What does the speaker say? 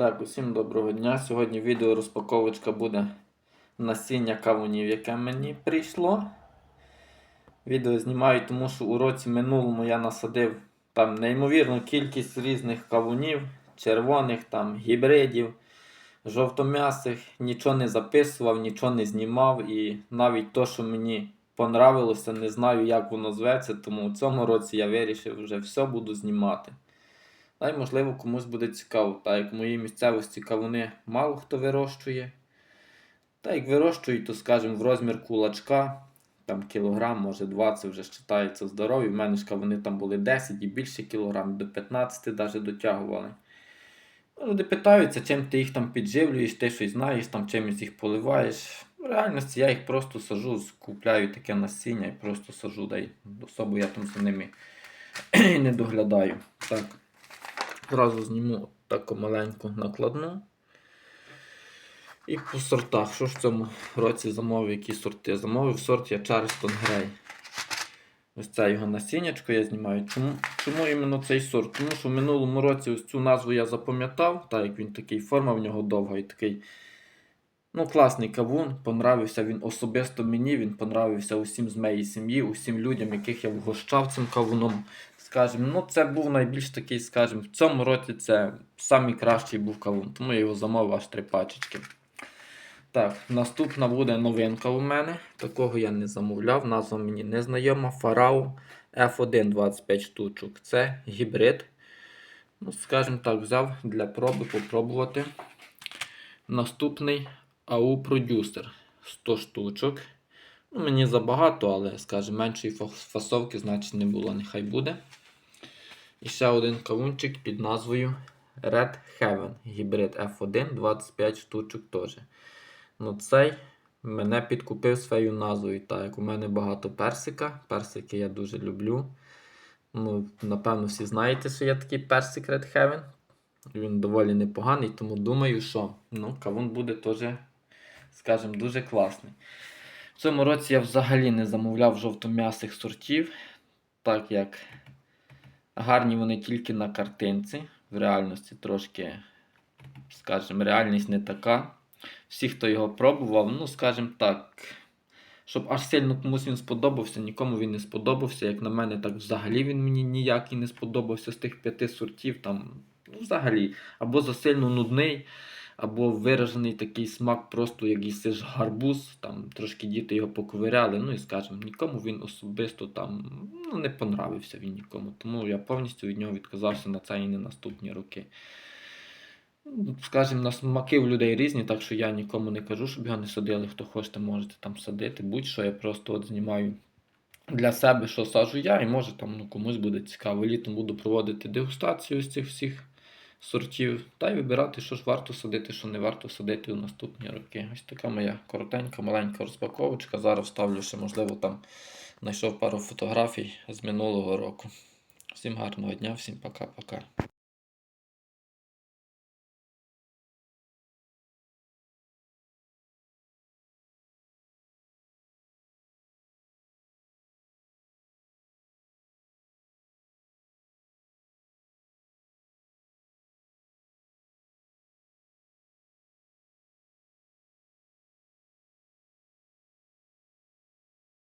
Так, усім доброго дня. Сьогодні відео розпаковочка буде насіння кавунів, яке мені прийшло. Відео знімаю, тому що у році минулому я насадив там неймовірну кількість різних кавунів, червоних, там, гібридів, жовтом'ясих. Нічого не записував, нічого не знімав. І навіть то, що мені понравилося, не знаю, як воно зветься, тому у цьому році я вирішив вже все буду знімати. Та й, можливо, комусь буде цікаво, так як в моїй місцевості кавуни мало хто вирощує. Та як вирощують, то, скажімо, в розмір кулачка, там кілограм, може 20 вже вважається здорові. В мене ж кавуни там були 10 і більше кілограм, до 15 навіть дотягували. Ну, Люди питаються, чим ти їх там підживлюєш, ти щось знаєш, там чимось їх поливаєш. В реальності я їх просто сажу, купляю таке насіння і просто сажу, дай особо я там за ними не доглядаю. Так. Зразу зніму таку маленьку накладну. І по сортах. Що ж в цьому році замовив, які сорти? Замовив сорт я Charleston Grey. Ось це його насіннячко я знімаю. Чому чому іменно цей сорт? Тому що в минулому році ось цю назву я запам'ятав, так як він такий, форма в нього довга і такий. Ну, класний кавун, понравився він особисто мені, він понравився усім з моєї сім'ї, усім людям, яких я вгощав цим кавуном. Скажімо, ну це був найбільш такий, скажімо, в цьому році це найкращий був кавун, тому я його замовив аж три пачечки. Так, наступна буде новинка у мене. Такого я не замовляв, назва мені не знайома. Фарау F1 25 штучок. Це гібрид. Ну, скажімо так, взяв для проби попробувати. Наступний AU Producer 100 штучок. Ну, Мені забагато, але, скажімо, меншої фасовки, значить не було, нехай буде. І ще один кавунчик під назвою Red Heaven. Гібрид F1 25 штучок теж. Ну, цей мене підкупив своєю назвою. Так, як у мене багато персика. Персики я дуже люблю. Ну, Напевно, всі знаєте, що є такий персик Red Heaven. Він доволі непоганий, тому думаю, що ну, кавун буде теж, скажімо, дуже класний. В цьому році я взагалі не замовляв жовтом'ясих сортів, так як гарні вони тільки на картинці. В реальності трошки, скажімо, реальність не така. Всі, хто його пробував, ну, скажімо так, щоб аж сильно комусь він сподобався, нікому він не сподобався. Як на мене, так взагалі він мені ніякий не сподобався з тих п'яти сортів. там, ну, Взагалі, або засильно нудний, або виражений такий смак, просто як їсиш гарбуз, там трошки діти його поковиряли. Ну і скажімо, нікому він особисто там ну, не понравився він нікому. Тому я повністю від нього відказався на це і не наступні роки. Ну, Скажімо, на смаки у людей різні, так що я нікому не кажу, щоб його не садили. Хто хочете, можете там садити. Будь-що я просто от знімаю для себе, що саджу я, і може там ну, комусь буде цікаво. Літом буду проводити дегустацію з цих всіх сортів та й вибирати, що ж варто садити, що не варто садити у наступні роки. Ось така моя коротенька, маленька розпаковочка. Зараз ставлю ще, можливо, там знайшов пару фотографій з минулого року. Всім гарного дня, всім пока-пока.